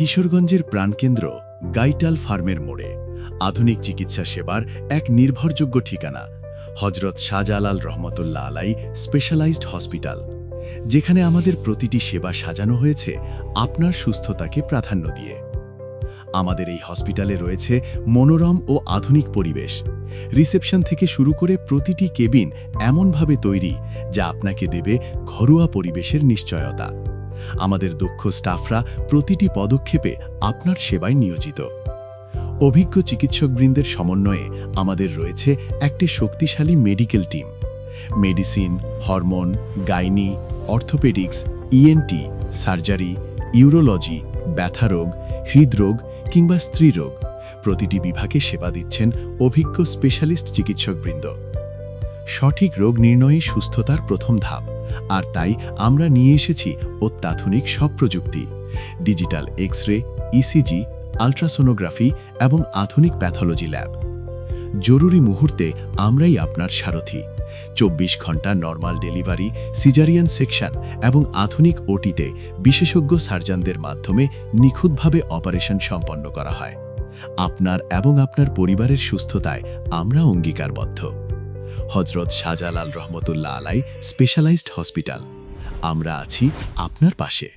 কিশোরগঞ্জের প্রাণকেন্দ্র গাইটাল ফার্মের মোড়ে আধুনিক চিকিৎসা সেবার এক নির্ভরযোগ্য ঠিকানা, হজরত শাহজালাল রহমতুল্লাহ আলাই স্পেশালাইজড হসপিটাল, যেখানে আমাদের প্রতিটি সেবা সাজানো হয়েছে আপনার সুস্থতাকে প্রাধান্য দিয়ে। আমাদের এই হসপিটালে রয়েছে মনোরম ও আধুনিক পরিবেশ, রিসেপশন থেকে শুরু করে প্রতিটি কেবিন এমনভাবে তৈরি যা আপনাকে দেবে ঘরোয়া পরিবেশের নিশ্চয়তা। আমাদের দক্ষ স্টাফরা প্রতিটি পদক্ষেপে আপনার সেবায় নিয়োজিত। অভিজ্ঞ চিকিৎসকবৃন্দের সমন্বয়ে আমাদের রয়েছে একটি শক্তিশালী medical team. Medicine, hormone, gynae, orthopaedics ENT surgery, urology ব্যথারোগ হৃদরোগ কিংবা স্ত্রীরোগ প্রতিটি বিভাগে সেবা দিচ্ছেন অভিজ্ঞ স্পেশালিস্ট চিকিৎসকবৃন্দ। সঠিক রোগ নির্ণয়ে সুস্থতার প্রথম ধাপ। আর তাই আমরা নিয়ে এসেছি অত্যাধুনিক সব প্রযুক্তি। Digital X ray ECG ultrasonography এবং আধুনিক প্যাথোলজি ল্যাব। জরুরি মুহূর্তে আমরাই আপনার সারথি। চব্বিশ ঘণ্টা নর্মাল ডেলিভারি, সিজারিয়ান সেকশন এবং আধুনিক ওটিতে বিশেষজ্ঞ সার্জনদের মাধ্যমে নিখুঁতভাবে অপারেশন সম্পন্ন করা হয়। আপনার এবং আপনার পরিবারের সুস্থতায় আমরা অঙ্গীকারবদ্ধ। হজরত শাহজালাল রহমতুল্লাহ আলাই স্পেশালাইজড হসপিটাল আমরা আছি আপনার পাশে